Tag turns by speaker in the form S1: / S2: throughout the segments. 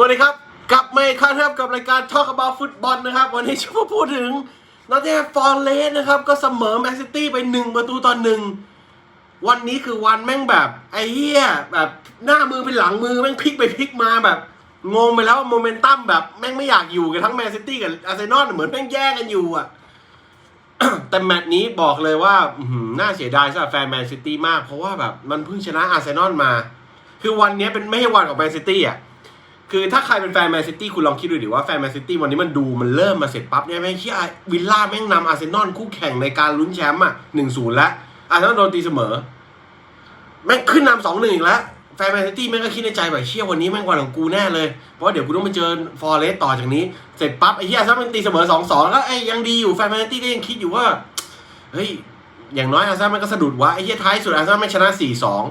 S1: สวัสดีครับ กลับมาอีกครั้งครับกับรายการ Talk about ฟุตบอลนะครับ วันนี้จะมาพูดถึงนอตติงแฮมฟอร์เรสนะครับ ก็เสมอแมนซิตี้ไปหนึ่งประตูต่อหนึ่งวันนี้คือวันแม่งแบบไอ้เหี้ยแบบหน้ามือเป็นหลังมือแม่งพลิกไปพลิกมาแบบงงไปแล้วโมเมนตัมแบบแม่งไม่อยากอยู่กับทั้งแมนซิตี้กับอาร์เซนอลเหมือนแม่งแย่งกันอยู่อะแต่แมตช์นี้บอกเลยว่าหือน่าเสียดายสำหรับแฟนแมนซิตี้มาก เพราะว่าแบบมันเพิ่งชนะอาร์เซนอลมา คือวันนี้เป็นไม่ใช่วันของแมนซิตี้อะ คือถ้าใครเป็นแฟนแมนซิตี้คุณลองคิดดูดิว่าแฟนแมนซิตี้วันนี้มันดูมันเริ่มมาเสร็จปั๊บเนี่ยแม่งเฮียวิลล่าแม่งนำอาร์เซนอลคู่แข่งในการลุ้นแชมป์อะหนึ่งศูนย์แล้วอาร์เซนอลโดนตีเสมอ แม่งขึ้นนำสองหนึ่งอีกแล้วแฟนแมนซิตี้แม่งก็คิดในใจแบบเชี่ยวันนี้แม่งวันของกูแน่เลย เพราะเดี๋ยวกูต้องไปเจอฟอร์เรสต่อจากนี้ เสร็จปั๊บไอ้เหี้ยถ้ามันตีเสมอสองสองแล้วก็ไอ้ยังดีอยู่แฟนแมนซิตี้ก็ยังคิดอยู่ว่าเฮ้ยอย่างน้อยอาร์เซนอลมันก็สะดุดวะไอ้เหี้ยท้ายสุดอาร์เซนอลไม่งชนะสี่สอง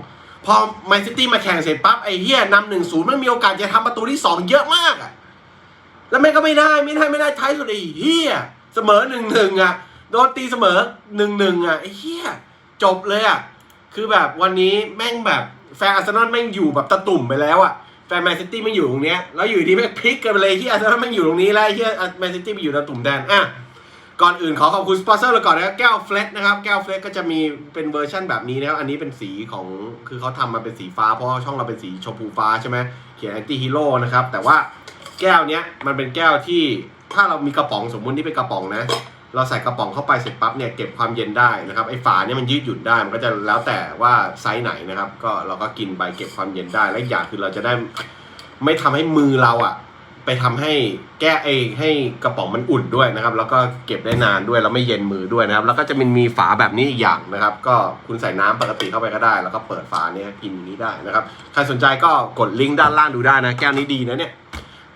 S1: พอแมนซิตี้มาแข่งเสร็จปั๊บไอ้เหี้ยนำหนึ่งศูนย์มันมีโอกาสจะทำประตูที่สองเยอะมากอะแล้วแม่งก็ไม่ได้ไม่ได้ไม่ได้ท้ายสุดไอ้เหี้ยเสมอหนึ่งหนึ่งอะโดนตีเสมอหนึ่งหนึ่งอะไอ้เหี้ยจบเลยอะคือแบบวันนี้แม่งแบบแฟนอาร์เซนอลแม่งอยู่แบบตะตุ่มไปแล้วอะแฟนแมนซิตี้ไม่อยู่ตรงเนี้ยแล้วอยู่ดีแม่งพลิกกันไปเลยที่อาร์เซนอลแม่งอยู่ตรงนี้แล้วไอ้เหี้ยแมนซิตี้ไปอยู่ตะตุ่มแดนอะ ก่อนอื่นขอขอบคุณสปอนเซอร์เราก่อนนะครับแก้วเฟลตนะครับแก้วเฟลตก็จะมีเป็นเวอร์ชั่นแบบนี้นะครับอันนี้เป็นสีของคือเขาทำมาเป็นสีฟ้าเพราะช่องเราเป็นสีชมพูฟ้าใช่ไหมเขียนแอนตี้ฮีโร่นะครับแต่ว่าแก้วเนี้ยมันเป็นแก้วที่ถ้าเรามีกระป๋องสมมุตินี่เป็นกระป๋องนะ เราใส่กระป๋องเข้าไปเสร็จปั๊บเนี่ยเก็บความเย็นได้นะครับไอ้ฝาเนี่ยมันยืดหยุ่นได้มันก็จะแล้วแต่ว่าไซส์ไหนนะครับ ก็เราก็กินไปเก็บความเย็นได้และอีกอย่างคือเราจะได้ไม่ทำให้มือเราอะ ไปทำให้แก้เองให้กระป๋องมันอุ่นด้วยนะครับ แล้วก็เก็บได้นานด้วยแล้วไม่เย็นมือด้วยนะครับ แล้วก็จะมีมีฝาแบบนี้อีกอย่างนะครับ ก็คุณใส่น้ำปกติเข้าไปก็ได้ แล้วก็เปิดฝาเนี้ยกินนี้ได้นะครับ ใครสนใจก็กดลิงก์ด้านล่างดูได้นะ แก้วนี้ดีนะเนี่ย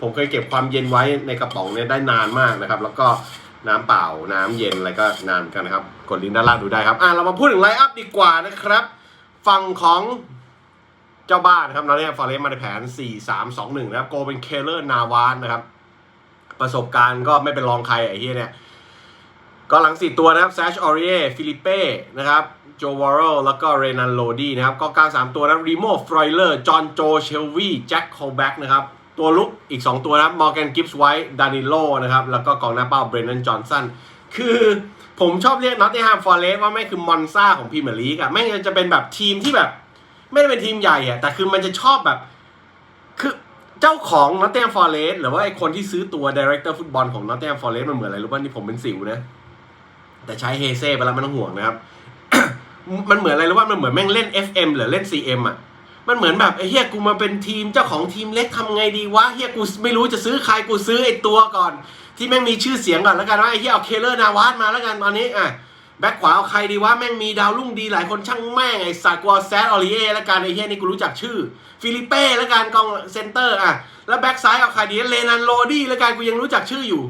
S1: ผมเคยเก็บความเย็นไว้ในกระป๋องเนี่ยได้นานมากนะครับ แล้วก็น้ำเปล่าน้ำเย็นอะไรก็นานกันนะครับ กดลิงก์ด้านล่างดูได้ครับ อะเรามาพูดถึงไลน์อัพดีกว่านะครับ ฝั่งของ จ้าบ้านนะครับนอตติงแฮมฟอร์เรสต์มาในแผน 4-3-2-1 นะครับ โกเป็นเคเลอร์นาวานนะครับ ประสบการณ์ก็ไม่เป็นรองใครไอ้เหี้ยเนี่ยก็หลังสี่ตัวนะครับแซชออริเอฟิลิเป้นะครับโจวอร์เรลแล้วก็เรนันโลดีนะครับก็กลางสามตัวนะครับรีโมฟรอยเลอร์จอห์นโจเชลวีแจ็คโคลแบ็กนะครับตัวลุกอีก 2 ตัวนะครับมอร์แกนกิฟส์ไวท์ดานิโลนะครับแล้วก็กองหน้าเป้าเบรนนันจอห์นสันคือผมชอบเรียกนอตติงแฮมฟอร์เรสต์ว่าไม่คือมอนซ่าของพรีเมียร์ลีกอะไม่งจะเป็นแบบทีมที่แบบ ไม่ได้เป็นทีมใหญ่อะแต่คือมันจะชอบแบบ คือเจ้าของนอตเ n มฟอร์เรสหรือว่าไอคนที่ซื้อตัวดีเรคเตอร์ฟุตบอลของนอตเ n มฟอร์เรสมันเหมือนอะไรรู้ป่ะนี่ผมเป็นสิวนะ แต่ใช้เฮเซ่ไปแล้วไม่ต้องห่วงนะครับ มันเหมือนอะไรรู้ป่ะมันเหมือนแม่งเล่น FM หรือเล่น CM อะมันเหมือนแบบไอ้เฮียกูมาเป็นทีมเจ้าของทีมเล็กทำไงดีวะเฮียกูไม่รู้จะซื้อใครกูซื้อไอ้ตัวก่อน ที่แม่งมีชื่อเสียงก่อนแล้วกันว่าไอ้เฮียเอาเคเลอร์นาวาสมาแล้วกันตอนนี้อะ แบ็คขวาเอาใครดีวะแม่งมีดาวรุ่งดีหลายคนช่างแม่งไอ้สัตว์กวแซดออริเอแล้วกันไอ้เฮียนี่กูรู้จักชื่อ ฟิลิเป้แล้วกันกองเซนเตอร์อะแล้วแบ็คซ้ายเอาใครดีเลนันโรดี้แล้วกันกูยังรู้จักชื่ออยู่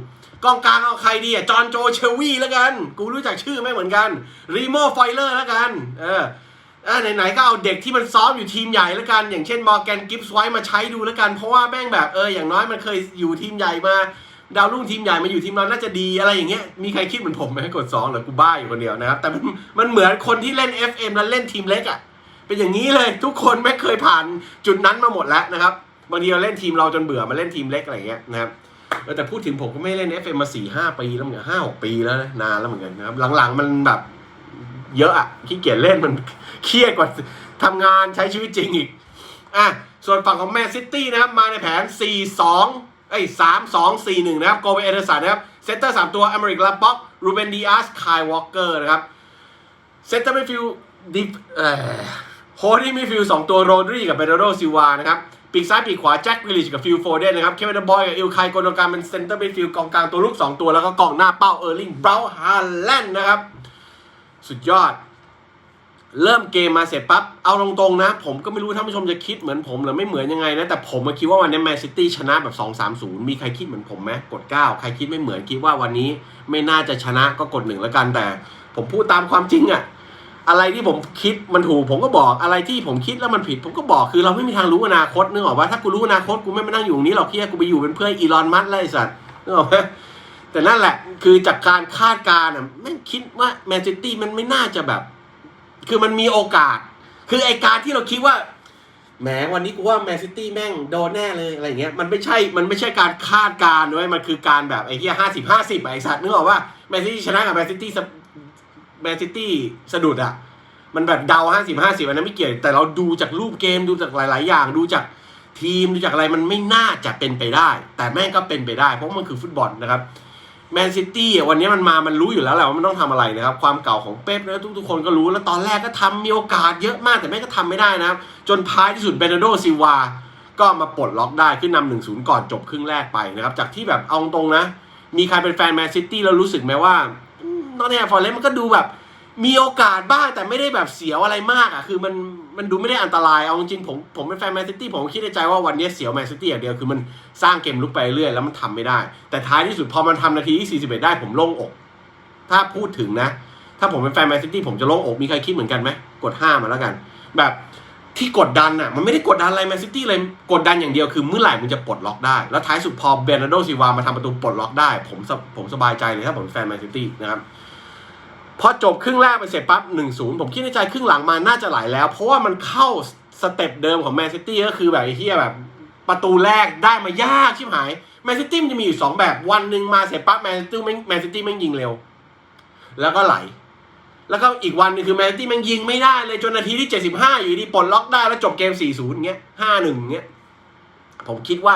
S1: กองกลางเอาใครดีอะจอห์นโจเชวีแล้วกัน กูรู้จักชื่อไม่เหมือนกันรีโมไฟเลอร์แล้วกัน เอออะไหนๆก็เอาเด็กที่มันซ้อมอยู่ทีมใหญ่แล้วกัน อย่างเช่นมอร์แกนกิฟส์ไว้มาใช้ดูแล้วกัน เพราะว่าแม่งแบบเอออย่างน้อยมันเคยอยู่ทีมใหญ่มา ดาวรุ่งทีมใหญ่มาอยู่ทีมเราน่าจะดีอะไรอย่างเงี้ยมีใครคิดเหมือนผมไหมกดสองหรือกูบ้าอยู่คนเดียวนะครับ แต่มันมันเหมือนคนที่เล่น FM แล้วเล่นทีมเล็กอะ่ะเป็นอย่างนี้เลยทุกคนไม่เคยผ่านจุดนั้นมาหมดแล้วนะครับบางทีเราเล่นทีมเราจนเบื่อมาเล่นทีมเล็กอะไรเงี้ยนะครับแต่พูดถึงผมก็ไม่เล่น FM มาสี่ห้าปีแล้วเหมือนกันห้าหกปีแล้วนะนานแล้วเหมือนกันนะครับหลังๆมันแบบเยอะอะขี้เกียจเล่นมันเครียดกว่าทำงานใช้ชีวิตจริงอีกอะส่วนฝั่งของแมนซิตี้นะครับมาในแผน 4-2 เอ้ย3-2-4-1นะครับโกเบเอเดอร์สันนะครับเซนเตอร์3ตัวอเมริกลาบ็อกรูเบนดีอาสคายวอลเกอร์นะครับเซนเตอร์มิฟิลดิฟเอ่อโฮดี้มิฟิลด์2ตัวโรดรีกับเบเดโรซิวานะครับปีกซ้ายปีกขวาแจ็ควิลลิชกับฟิลโฟเดนนะครับเควินบอยกับอิลไคโกนการเป็นเซนเตอร์มิฟิลกองกลางตัวลุก2ตัวแล้วก็กองหน้าเป้าเออร์ลิงเบราห์ฮาแลนด์นะครับ สุดยอด เริ่มเกมมาเสร็จปั๊บ เอาตรงๆนะ ผมก็ไม่รู้ท่านผู้ชมจะคิดเหมือนผมหรือไม่เหมือนยังไงนะ แต่ผมมาคิดว่าวันนี้แมนซิตี้ชนะแบบ 2-3-0 มีใครคิดเหมือนผมไหมกด 9 ใครคิดไม่เหมือนคิดว่าวันนี้ไม่น่าจะชนะก็กดหนึ่งแล้วกันแต่ ผมพูดตามความจริงอะอะไรที่ผมคิดมันถูกผมก็บอกอะไรที่ผมคิดแล้วมันผิด ผมก็บอกคือเราไม่มีทางรู้อนาคตนึกออกว่าถ้ากูรู้อนาคตกูไม่มานั่งอยู่ตรงนี้หรอกเฮียกูไปอยู่เป็นเพื่อนอีลอนมัสก์แล้วไอ้สัตว์นึกออกไหมแต่นั่นแหละคือจากการคาดการณ์อะแม่งคิดว่าแมนซิตี้มันไม่น่าจะแบบ คือมันมีโอกาส คือไอการที่เราคิดว่าแหมวันนี้กูว่าแมนซิตี้แม่งโดนแน่เลยอะไรเงี้ยมันไม่ใช่มันไม่ใช่การคาดการณ์ด้วยมันคือการแบบไอ้เหี้ยห้าสิบห้าสิบไอ้สัตว์นึกออกว่าแมนซิตี้ชนะกับแมนซิตี้แมนซิตี้สะดุดอะมันแบบเดาห้าสิบห้าสิบอันนั้นไม่เกี่ยว แต่เราดูจากรูปเกมดูจากหลาย ๆ อย่างดูจากทีมดูจากอะไรมันไม่น่าจะเป็นไปได้ แต่แม่งก็เป็นไปได้ เพราะมันคือฟุตบอลนะครับ แมนซิตี้วันนี้มันมามันรู้อยู่แล้วแหละว่ามันต้องทำอะไรนะครับ ความเก่าของเป๊ปแล้วทุกๆคนก็รู้แล้วตอนแรกก็ทำมีโอกาสเยอะมากแต่แม่ก็ทำไม่ได้นะครับ จนท้ายที่สุดเบนาร์โดซิวาก็มาปลดล็อกได้ขึ้นนำหนึ่งศูนย์ก่อนจบครึ่งแรกไปนะครับ จากที่แบบเอาตรงนะ มีใครเป็นแฟนแมนซิตี้แล้วรู้สึกไหมว่านอตแฮมฟอร์เรสต์มันก็ดูแบบ มีโอกาสบ้างแต่ไม่ได้แบบเสียวอะไรมากอะ คือมันมันดูไม่ได้อันตราย เอาจริงๆผมผมเป็นแฟนแมนซิตี้ผมคิดในใจว่าวันนี้เสียวแมนซิตี้อย่างเดียวคือมันสร้างเกมลุกไปเรื่อยแล้วมันทำไม่ได้ แต่ท้ายที่สุดพอมันทำนาทีที่ 41 ได้ผมโล่งอก ถ้าพูดถึงนะ ถ้าผมเป็นแฟนแมนซิตี้ผมจะโล่งอกมีใครคิดเหมือนกันไหมกดห้ามาแล้วกัน แบบที่กดดันอะมันไม่ได้กดดันอะไรแมนซิตี้เลยกดดันอย่างเดียวคือเมื่อไหร่มึงจะปลดล็อกได้ แล้วท้ายสุดพอเบรนาร์โดซิวามาทำประตูปลดล็อกได้ ผมสผมสบายใจเลยถ้าผมแฟนแมนซิตี้นะครับ พอจบครึ่งแรกไปเสร็จปั๊บหนึ่งศูนย์ผมคิดในใจครึ่งหลังมาน่าจะไหลแล้ว เพราะว่ามันเข้าสเต็ปเดิมของแมนซิตี้ก็คือแบบไอ้เหี้ยแบบประตูแรกได้มายากชิบหายแมนซิตี้มันจะมีอยู่สองแบบวันหนึ่งมาเสร็จปั๊บแมนซิตี้แมนซิตี้แม่งยิงเร็ว แล้วก็ไหล แล้วก็อีกวันนึงคือแมนซิตี้แม่งยิงไม่ได้เลยจนนาทีที่75อยู่ดีปลดล็อกได้แล้วจบเกม4-0เงี้ย5-1เงี้ยผมคิดว่า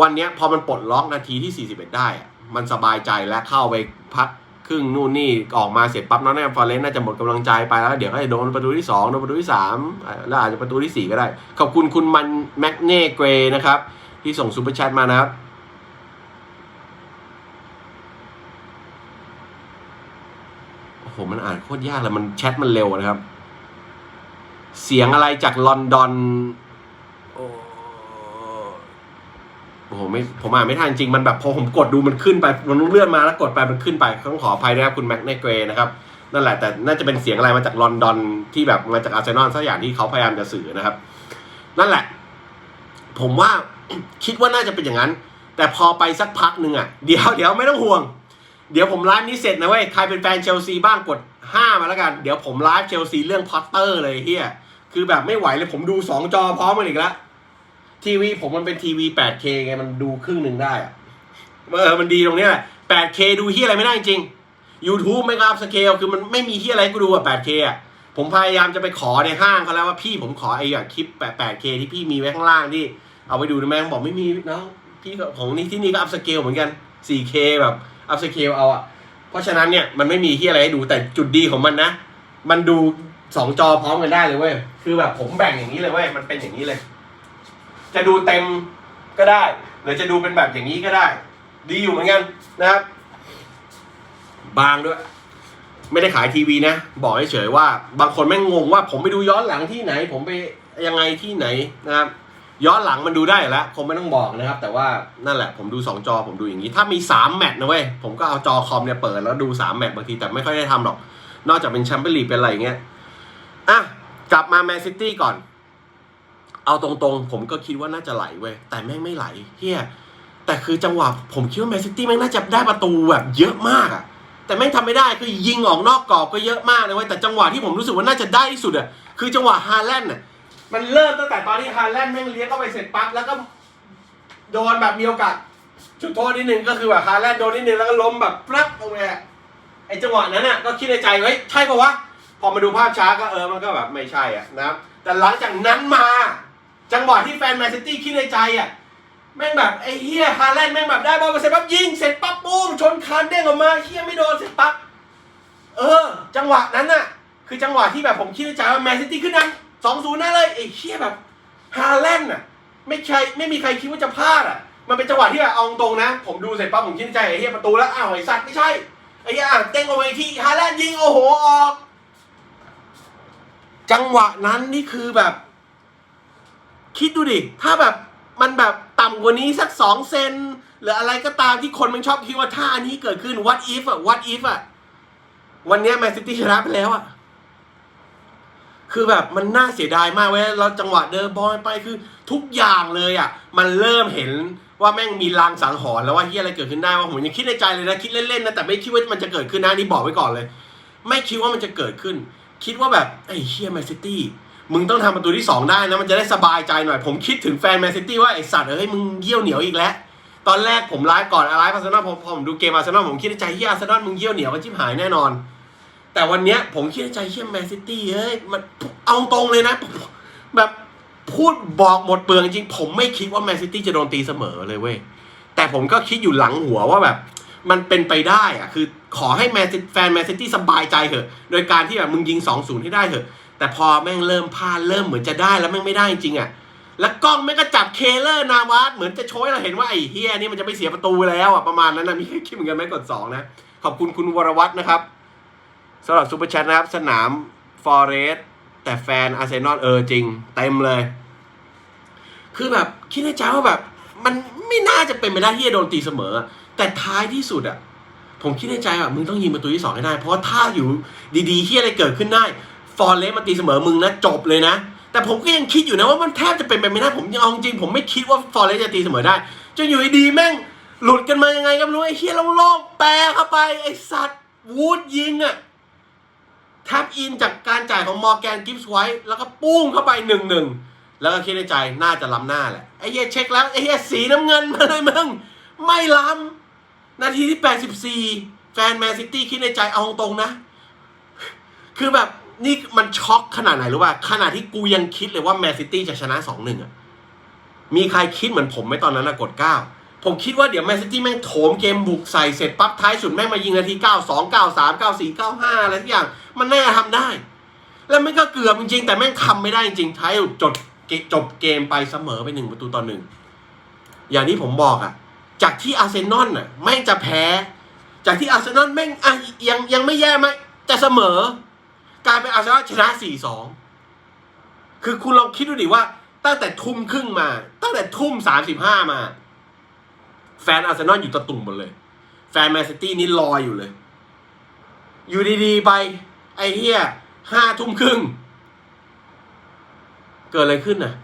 S1: วันเนี้ยพอมันปลดล็อกนาทีที่41ได้ มันสบายใจและเข้าไปพัก ครึ่งนู่นนี่ออกมาเสร็จปั๊บน้องแนมฟอร์เรสน่าจะหมดกำลังใจไปแล้วเดี๋ยวก็จะโดนประตูที่ 2 โดนประตูที่ 3 แล้วอาจจะประตูทีสี่ 4 ก็ได้ ขอบคุณคุณมันแมกเน่เกรนะครับ ที่ส่งซูเปอร์แชทมานะครับโอ้โหมันอ่านโคตรยากเลยมันแชทมันเร็วนะครับ เสียงอะไรจากลอนดอน โอ้ โอ้โหไม่ผมอ่านไม่ทันจริงมันแบบพอผมกดดูมันขึ้นไปมันเลื่อนมาแล้วกดไปมันขึ้นไปต้องขออภัยนะครับคุณแม็กเนเกรนะครับนั่นแหละแต่น่าจะเป็นเสียงอะไรมาจากลอนดอนที่แบบมาจากอาร์เซนอลสักอย่างที่เขาพยายามจะสื่อนะครับ นั่นแหละ ผมว่าคิดว่าน่าจะเป็นอย่างนั้น แต่พอไปสักพักหนึ่งอะเดี๋ยวเดี๋ยวไม่ต้องห่วง เดี๋ยวผมไลฟ์นี้เสร็จนะเว้ยใครเป็นแฟนเชลซีบ้างกด5มาแล้วกัน เดี๋ยวผมไลฟ์เชลซีเรื่องพอตเตอร์เลยเฮียคือแบบไม่ไหวเลยผมดู2จอพร้อมกันอีกแล้ว ทีวีผมมันเป็นทีวี 8K ไงมันดูครึ่งหนึ่งได้อะเออมันดีตรงนี้แหละ 8K ดูเฮียอะไรไม่ได้จริง YouTube ไม่กอัพสเกลคือมันไม่มีเฮียอะไรกูดูอะ 8K อะผมพยายามจะไปขอในห้างเขาแล้วว่าพี่ผมขอไอ้แบบคลิป 8K ที่พี่มีไว้ข้างล่างที่ เอาไปดูนะแม่งบอกไม่มีน้องพี่ของนี่ที่นี่ก็อัพสเกลเหมือนกัน 4K แบบอัพสเกลเอาอะเพราะฉะนั้นเนี่ยมันไม่มีที่อะไรให้ดูแต่จุดดีของมันนะ มันดูสองจอพร้อมกันได้เลยเว้ย คือแบบผมแบ่งอย่างนี้เลยเว้ย มันเป็นอย่างนี้เลย จะดูเต็มก็ได้ หรือจะดูเป็นแบบอย่างนี้ก็ได้ ดีอยู่เหมือนกันนะครับ บางด้วย ไม่ได้ขายทีวีนะ บอกเฉยๆว่า บางคนแม่งงงว่า ผมไปดูย้อนหลังที่ไหน ผมไปยังไงที่ไหนนะครับย้อนหลังมันดูได้แล้วคงไม่ต้องบอกนะครับ แต่ว่านั่นแหละ ผมดู 2 จอผมดูอย่างนี้ ถ้ามี 3 แมตช์นะเว้ย ผมก็เอาจอคอมเนี่ยเปิดแล้วดู 3 แมตช์บางที แต่ไม่ค่อยได้ทำหรอก นอกจากเป็นแชมเปี้ยนลีกเป็นอะไรอย่างเงี้ยอะกลับมาแมนซิตี้ก่อน เอาตรงๆ ผมก็คิดว่าน่าจะไหลเว้ยแต่แม่งไม่ไหลเฮียแต่คือจังหวะผมคิดว่าแมนซิตี้แม่งน่าจะได้ประตูแบบเยอะมากอะแต่แม่งทำไม่ได้คือยิงออกนอกกรอบก็เยอะมากเลยเว้ยแต่จังหวะที่ผมรู้สึกว่าน่าจะได้ที่สุดอะคือจังหวะฮาแลนด์อะมันเริ่มตั้งแต่ตอนที่ฮาแลนด์แม่งเลี้ยงเข้าไปเสร็จปั๊บแล้วก็โดนแบบมีโอกาสจุดโทษนิดนึงก็คือแบบฮาแลนด์โดนนิดนึงแล้วก็ล้มแบบปลั๊กลงไปไอจังหวะนั้นน่ะก็คิดในใจเฮ้ยใช่ปะวะพอมาดูภาพช้าก็เออมันก็แบบไม่ใช่อะนะแต่หลังจากนั้นมา จังหวะที่แฟนแมนซิตี้คิดในใจอะแม่งแบบไอ้เฮียฮาแลนด์แม่งแบบได้บอลมาเสร็จปั๊บยิงเสร็จปั๊บปุ้มชนคานเด้งออกมาเฮียไม่โดนเสร็จปั๊บเออ จังหวะนั้นน่ะ คือจังหวะที่แบบผมคิดในใจว่าแมนซิตี้ขึ้นนำสองศูนย์แน่เลยไอ้เฮียแบบฮาแลนด์น่ะ ไม่ใช่ไม่มีใครคิดว่าจะพลาดอะ มันเป็นจังหวะที่แบบเอาตรงนะ ผมดูเสร็จปั๊บผมคิดในใจไอ้เหี้ยประตูแล้วอ้าวไอ้สัตว์ไม่ใช่ไอ้เหี้ยอะเต้งเอาไว้ที่ฮาแลนด์ยิงโอ้โหออกจังหวะนั้นนี่คือแบบ คิดดูดิ ถ้าแบบมันแบบต่ำกว่านี้สักสองเซนหรืออะไรก็ตามที่คนมันชอบคิดว่าถ้าอันนี้เกิดขึ้น what if อะ what if อะวันนี้แมนซิตี้ชนะไปแล้วอะคือแบบมันน่าเสียดายมากเว้ยแล้วจังหวะเดินบอลไปคือทุกอย่างเลยอะมันเริ่มเห็นว่าแม่งมีลางสังหรณ์แล้วว่าเฮียอะไรเกิดขึ้นได้ว่าผมยังคิดในใจเลยนะคิดเล่นๆนะแต่ไม่คิดว่ามันจะเกิดขึ้นนะนี่บอกไว้ก่อนเลย ไม่คิดว่ามันจะเกิดขึ้น คิดว่าแบบไอ้เฮียแมนซิตี้ มึงต้องทำประตูที่สองได้นะมันจะได้สบายใจหน่อย ผมคิดถึงแฟนแมนซิตี้ว่าไอสัตว์เอ้ยมึงเยี่ยวเหนียวอีกแล้วตอนแรกผมไลฟ์ก่อนไลฟ์อาร์เซนอลผมผมดูเกมอาร์เซนอลผมคิดในใจเฮียอาร์เซนอลมึงเยี่ยวเหนียวกันชิบหายแน่นอน แต่วันเนี้ยผมคิดในใจเฮียแมนซิตี้เอ้ยมันเอาตรงเลยนะ แบบพูดบอกหมดเปลืองจริงผมไม่คิดว่าแมนซิตี้จะโดนตีเสมอเลยเว้ยแต่ผมก็คิดอยู่หลังหัวว่าแบบมันเป็นไปได้อะคือขอให้แมนแฟนแมนซิตี้สบายใจเถอะ โดยการที่แบบมึงยิง2อศูนย์ให้ได้เถอะ แต่พอแม่งเริ่มพลาดเริ่มเหมือนจะได้แล้วแม่งไม่ได้จริงอะแล้วกล้องแม่งก็จับเคเลอร์นาวาสเหมือนจะโชยเราเห็นว่าไอ้เฮียนี่มันจะไปเสียประตูแล้วอะประมาณนั้นนะมีคิดเหมือนกันไหมกดสองนะขอบคุณคุณวรวัฒน์นะครับสำหรับซูเปอร์แชทนะครับ สนามฟอเรสแต่แฟนอาร์เซนอลเออจริง เต็มเลย คือแบบคิดในใจว่าแบบ มันไม่น่าจะเป็นไปได้ที่จะโดนตีเสมอ แต่ท้ายที่สุดอะผมคิดในใจว่ามึงต้องยิงประตูที่สองให้ได้ เพราะว่าถ้าอยู่ดีๆที่อะไรเกิดขึ้นได้ ฟอร์เรสมาตีเสมอมึงนะจบเลยนะ แต่ผมก็ยังคิดอยู่นะว่ามันแทบจะเป็นไปไม่ได้ผมยังเอาจริงผมไม่คิดว่าฟอร์เรสจะตีเสมอได้จนอยู่ดีแม่งหลุดกันมายังไงก็ไม่รู้ไอ้เฮียโล่งๆแปรเข้าไปไอ้สัตว์วูดยิงอะแทบอินจากการจ่ายของมอร์แกนกิฟส์ไว้ แล้วก็ปุ้งเข้าไปหนึ่งหนึ่งแล้วก็คิดในใจน่าจะล้ำหน้าแหละไอ้เหี้ยเช็คแล้วไอ้เหี้ยสีน้ำเงินมาเลยมึงไม่ล้ำนาทีที่ 84 แฟนแมนซิตี้คิดในใจเอาตรงนะ คือแบบ นี่มันช็อกขนาดไหนหรู้ป่ะขนาดที่กูยังคิดเลยว่าแมนซิตี้จะชนะ2-1อะมีใครคิดเหมือนผมไหมตอนนั้นนะกด9ผมคิดว่าเดี๋ยวแมนซิตี้แม่งโถมเกมบุกใส่เสร็จปั๊บท้ายสุดแม่งมายิงนาที 92 93 94 95 อะไรทุกอย่าง มันน่าจะทำได้ แล้วแม่งก็เกือบจริงๆ แต่แม่งทำไม่ได้จริงๆท้ายสุดจบเกจบเกมไปเสมอไปหนึ่งประตูต่อหนึ่งอย่างที่ผมบอกอะจากที่อาร์เซนอลน่ะแม่งจะแพ้ จากที่อาร์เซนอลแม่งอะยังยังไม่แย่ไหมจะเสมอ กลายเป็นอาร์เซนอลชนะ 4-2 คือคุณลองคิดดูดิว่า ตั้งแต่ทุ่มครึ่งมา ตั้งแต่ทุ่ม 35 มา แฟนอาร์เซนอลอยู่ตะตุ่มหมดเลย แฟนแมนซิตี้นี่ลอยอยู่เลย อยู่ดีๆ ไป ไอ้เหี้ยห้าทุ่มครึ่ง เกิดอะไรขึ้นน่ะ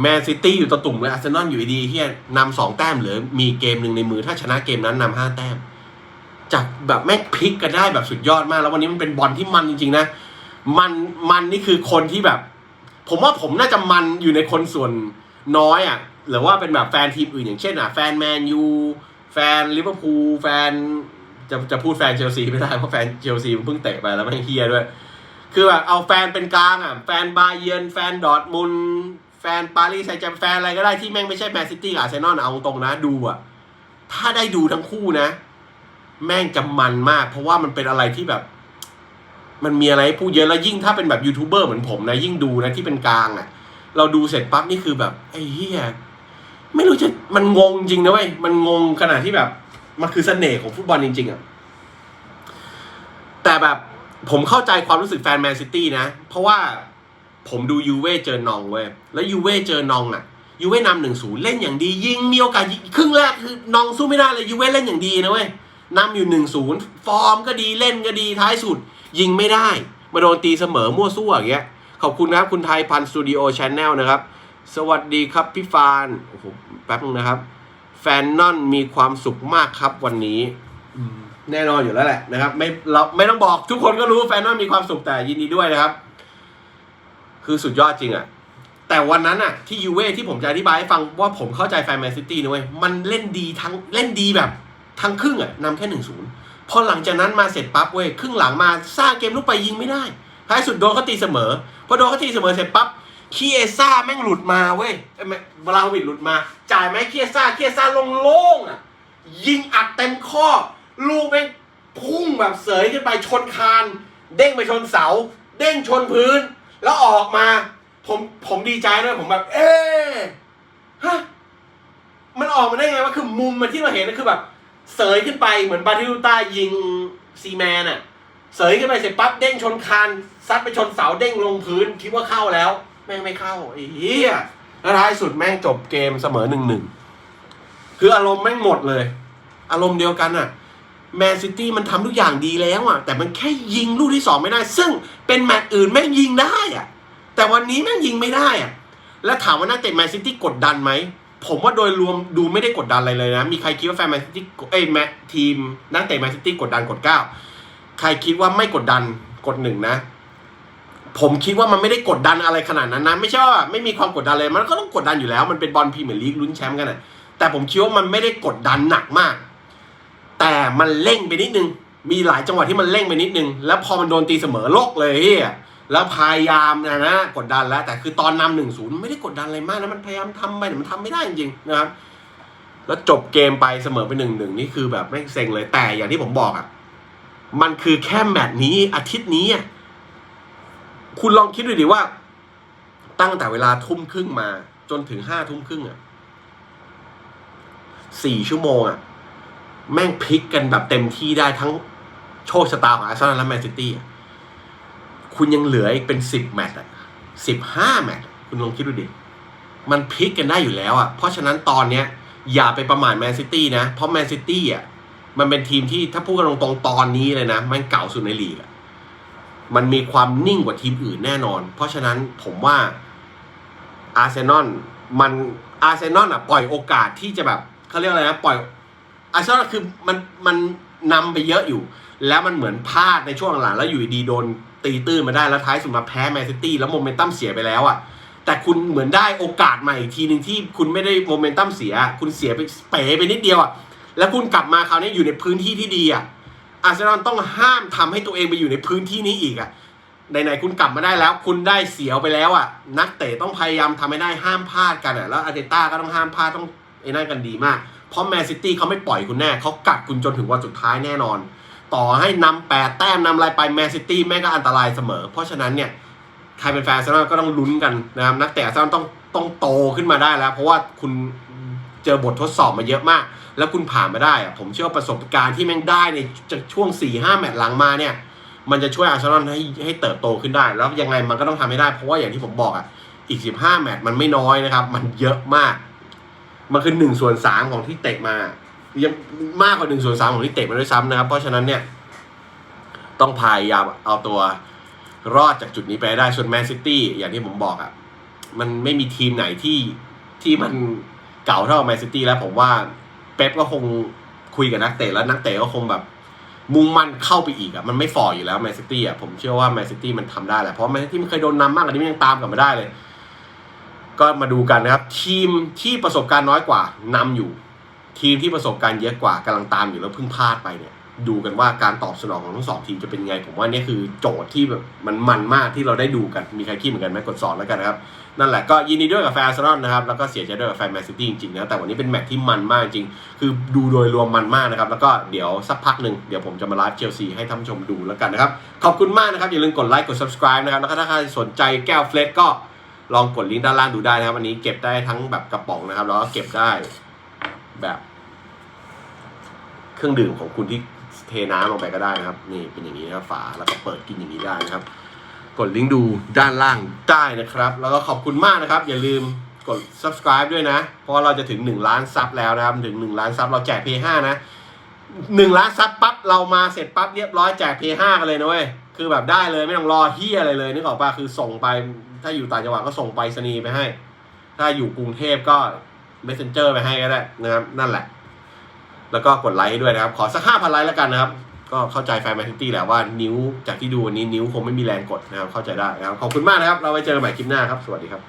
S1: แมนซิตี้อยู่ตะตุ่มเลยอาร์เซนอลอยู่ดีเฮียนำสองแต้มเหลือมีเกมหนึ่งในมือถ้าชนะเกมนั้นนำห้าแต้ม จากแบบแม่งพลิกกันได้แบบสุดยอดมาก แล้ววันนี้มันเป็นบอลที่มันจริงๆนะ มันมันนี่คือคนที่แบบ ผมว่าผมน่าจะมันอยู่ในคนส่วนน้อยอะหรือว่าเป็นแบบแฟนทีมอื่นอย่างเช่นอะแฟนแมนยูแฟนลิเวอร์พูลแฟนจะจะพูดแฟนเชลซีไม่ได้เพราะแฟนเชลซีมันเพิ่งเตะไปแล้วไม่เฮียด้วย คือแบบเอาแฟนเป็นกลางอะแฟนบาเยิร์นแฟนดอร์ทมุนแฟนปารีสแซงต์แชร์แมแฟนอะไรก็ได้ที่แม่งไม่ใช่แมนซิตี้กับอาร์เซนอลเอาตรงนะดูอะถ้าได้ดูทั้งคู่นะ แม่งจะมันมาก เพราะว่ามันเป็นอะไรที่แบบ มันมีอะไรให้พูดเยอะแล้วยิ่งถ้าเป็นแบบยูทูบเบอร์เหมือนผมนะ ยิ่งดูนะที่เป็นกลางอะ เราดูเสร็จปั๊บนี่คือแบบไอ้เหี้ยไม่รู้จะมันงงจริงนะเว้ยมันงงขนาดที่แบบ มันคือเสน่ห์ของฟุตบอลจริง ๆอะแต่แบบผมเข้าใจความรู้สึกแฟนแมนซิตี้นะ เพราะว่าผมดูยูเว่เจอนองเว้ยแล้วยูเว่เจอนองอะยูเว่นำหนึ่งศูนย์เล่นอย่างดี ยิงมีโอกาสครึ่งแรกคือนองสู้ไม่ได้เลยยูเว่เล่นอย่างดีนะเว้ย นำอยู่หนึ่งศูนย์ฟอร์มก็ดีเล่นก็ดีท้ายสุด ยิงไม่ได้ มาโดนตีเสมอมั่วซั่วอย่างเงี้ย ขอบคุณนะครับ คุณไทยพันสตูดิโอชแนลนะครับ สวัสดีครับพี่ฟาน โอ้โห แป๊บนึงนะครับ แฟนนอนมีความสุขมากครับวันนี้แน่นอนอยู่แล้วแหละนะครับ ไม่เราไม่ต้องบอกทุกคนก็รู้แฟนนอนมีความสุขแต่ยินดีด้วยนะครับ คือสุดยอดจริงอะแต่วันนั้นอะที่ยูเว่ที่ผมจะอธิบายให้ฟังว่าผมเข้าใจแฟนแมนซิตี้นะเว้ยมันเล่นดีทั้งเล่นดีแบบ ทั้งครึ่งอะนำแค่หนึ่งศูนย์พอหลังจากนั้นมาเสร็จปั๊บเว้ยครึ่งหลังมาสร้างเกมลุกไปยิงไม่ได้ท้ายสุดโดนเขาตีเสมอพอโดนเขาตีเสมอเสร็จปั๊บคีเอซ่าแม่งหลุดมาเว้ยเอ้ยไม่บราวิดหลุดมา จ่ายไหมคีเอซ่าคีเอซ่าลงโล่งๆอะยิงอัดเต็มข้อ ลูกแม่งพุ่งแบบเสยขึ้นไปชนคาน เด้งไปชนเสา เด้งชนพื้น แล้วออกมา ผมผมดีใจด้วยผมแบบ เอ๊ฮะมันออกมาได้ไงวะคือมุมมันที่เราเห็นก็คือแบบ เสยขึ้นไปเหมือนบาติลูต้ายิงซีแมนอะเสยขึ้นไปเสร็จปั๊บเด้งชนคานซัดไปชนเสาเด้งลงพื้นคิดว่าเข้าแล้ว แม่งไม่เข้าไอ้เหี้ยแล้วท้ายสุดแม่งจบเกมเสมอหนึ่งหนึ่งคืออารมณ์แม่งหมดเลย อารมณ์เดียวกันอะแมนซิตี้มันทำทุกอย่างดีแล้วอะแต่มันแค่ยิงลูกที่สองไม่ได้ ซึ่งเป็นแมตช์อื่นแม่งยิงได้อะแต่วันนี้แม่งยิงไม่ได้อะแล้วถามว่านักเตะแมนซิตี้กดดันไหม ผมว่าโดยรวมดูไม่ได้กดดันอะไรเลยนะ มีใครคิดว่าแฟนแมนซิตี้เอ้ยแมทีมนักเตะแมนซิตี้กดดันกดเก้าใครคิดว่าไม่กดดันกดหนึ่งนะผผมคิดว่ามันไม่ได้กดดันอะไรขนาดนั้นนะ ไม่ใช่ว่าไม่มีความกดดันเลย มันก็ต้องกดดันอยู่แล้ว มันเป็นบอลพรีเมียร์ลีกลุ้นแชมป์กันนะแต่ผมคิดว่ามันไม่ได้กดดันหนักมาก แต่มันเร่งไปนิดนึง มีหลายจังหวะที่มันเร่งไปนิดนึง แล้วพอมันโดนตีเสมอโลกเลยเฮีย แล้วพยายามนะนะกดดันแล้ว แต่คือตอนนำหนึ่งศูนย์ไม่ได้กดดันอะไรมากนะมันพยายามทำไปแต่มันทำไม่ได้จริงๆนะครับ แล้วจบเกมไปเสมอไปหนึ่งหนึ่งนี่คือแบบแม่งเซ็งเลยแต่อย่างที่ผมบอกอะมันคือแค่แมตช์นี้อาทิตย์นี้อะคุณลองคิดดูดิว่า ตั้งแต่เวลาทุ่มครึ่งมา จนถึงห้าทุ่มครึ่งอะสี่ชั่วโมงอะแม่งพลิกกันแบบเต็มที่ได้ทั้งโชคชะตาของอาร์เซนอลและแมนซิตี้อะ คุณยังเหลืออีกเป็นสิบแมตช์อะสิบห้าแมตช์คุณลองคิดดูดิ มันพลิกกันได้อยู่แล้วอะ เพราะฉะนั้นตอนเนี้ยอย่าไปประมาทแมนซิตี้นะ เพราะแมนซิตี้อะมันเป็นทีมที่ถ้าพูดกันตรงๆตอนนี้เลยนะ มันเก่าสุดในลีกอะมันมีความนิ่งกว่าทีมอื่นแน่นอน เพราะฉะนั้นผมว่าอาร์เซนอลมันอาร์เซนอลอะปล่อยโอกาสที่จะแบบเขาเรียกอะไรนะปล่อยอาร์เซนอลคือมันมันนำไปเยอะอยู่ แล้วมันเหมือนพลาดในช่วงหลังแล้วอยู่ดีโดน ตีตื้นมาได้แล้วท้ายสุดมาแพ้แมนซิตี้แล้วโมเมนตัมเสียไปแล้วอะแต่คุณเหมือนได้โอกาสใหม่อีกทีหนึ่งที่คุณไม่ได้โมเมนตัมเสีย คุณเสียไปเป๋ไปนิดเดียวอะแล้วคุณกลับมาคราวนี้อยู่ในพื้นที่ที่ดีอะอาร์เซนอลต้องห้ามทำให้ตัวเองไปอยู่ในพื้นที่นี้อีกอะไหนๆคุณกลับมาได้แล้ว คุณได้เสียวไปแล้วอะ นักเตะต้องพยายามทำให้ได้ห้ามพลาดกันอะแล้วอาร์เตต้าก็ต้องห้ามพลาดต้องไอ้นั่นกันดีมากเพราะแมนซิตี้เขาไม่ปล่อยคุณแน่เขากัดคุณจนถึงวันสุดท้ายแน่นอน ต่อให้นำแปดแต้มนำอะไรไปแมนซิตี้แม่งก็อันตรายเสมอ เพราะฉะนั้นเนี่ยใครเป็นแฟนอาร์เซนอลก็ต้องลุ้นกันนะครับนักเตะอาร์เซนอลต้องต้องโตขึ้นมาได้แล้ว เพราะว่าคุณเจอบททดสอบมาเยอะมาก แล้วคุณผ่านมาได้ผมเชื่อประสบการณ์ที่แม่งได้ในจากช่วง4ี่ห้าแมตช์หลังมาเนี่ยมันจะช่วยอาร์เซนอลให้ให้เติบโตขึ้นได้ แล้วยังไงมันก็ต้องทำให้ได้ เพราะว่าอย่างที่ผมบอกอะอีก 15 แมตช์มันไม่น้อยนะครับ มันเยอะมาก มันคือหนึ่งส่วนสามของที่เตะมา ยังมากกว่าหนึ่งส่วนสามของที่เตะมาด้วยซ้ำนะครับ เพราะฉะนั้นเนี่ย ต้องพยายามเอาตัวรอดจากจุดนี้ไปได้ ส่วนแมนซิตี้อย่างที่ผมบอกอะ่ะ มันไม่มีทีมไหนที่ที่มันเก่าเท่าแมนซิตี้แล้วผมว่าเป๊ปก็คงคุยกับนักเตะแล้วนักเตะก็คงแบบ มุ่งมั่นเข้าไปอีกอะ่ะมันไม่ฝ่ออยู่แล้วแมนซิตี้อะผมเชื่อว่าแมนซิตี้มันทำได้แหละเพราะแมนซิตี้มันเคยโดนนำมากกว่านี้มันยังตามกลับมาได้เลย ก็มาดูกันนะครับ ทีมที่ประสบการณ์น้อยกว่านำอยู่ ทีมที่ประสบการณ์เยอะกว่ากำลังตามอยู่แล้วเพิ่งพลาดไปเนี่ยดูกันว่าการตอบสนองของทั้งสองทีมจะเป็นไง ผมว่านี่คือโจทย์ที่แบบมันมันมากที่เราได้ดูกันมีใครคิดเหมือนกันไหมกดสอนแล้วกันนะครับ นั่นแหละก็ยินดีด้วยกับแฟนอาร์เซนนะครับ แล้วก็เสียใจด้วยกับแฟนแมนซิตี้จริงๆนะแต่วันนี้เป็นแมตช์ที่มันมากจริง คือดูโดยรวมมันมากนะครับ แล้วก็เดี๋ยวสักพักหนึ่งเดี๋ยวผมจะมาไลฟ์เชลซีให้ท่านผู้ชมดูแล้วกันนะครับ ขอบคุณมากนะครับ อย่าลืมกดไลค์กด subscribe นะครับแล้วก็ถ้าใครสนใจแก้วเฟลก็ลองกดลิงก์ด้านล่างดูได้นะครับวันนี้เก็บได้ทั้งแบบกระป๋องนะครับแล้วก็เก็บได้ แบบ เครื่องดื่มของคุณที่เทน้ำลงไปก็ได้นะครับ นี่เป็นอย่างนี้นะฝาแล้วก็เปิดกินอย่างนี้ได้นะครับ กดลิงก์ดูด้านล่างได้นะครับ แล้วก็ขอบคุณมากนะครับ อย่าลืมกด subscribe ด้วยนะ เพราะเราจะถึง 1 ล้านซับแล้วนะครับ ถึง 1 ล้านซับเราแจก P5 นะ1ล้านซับปั๊บเรามาเสร็จปั๊บเรียบร้อยแจก P5 กันเลยนะเว้ย คือแบบได้เลยไม่ต้องรอเฮียอะไรเลยนึกออกปะคือส่งไป ถ้าอยู่ต่างจังหวัดก็ส่งไปสนีไปให้ ถ้าอยู่กรุงเทพก็ messenger ไปให้ก็ได้นะครับนั่นแหละ แล้วก็กดไลค์ให้ด้วยนะครับ ขอสักห้าพันไลค์แล้วกันนะครับ ก็เข้าใจแฟนแมนซิตี้แหละว่านิ้วจากที่ดูวันนี้นิ้วคงไม่มีแรงกดนะครับ เข้าใจได้นะครับ ขอบคุณมากนะครับ เราไว้เจอกันใหม่คลิปหน้าครับ สวัสดีครับ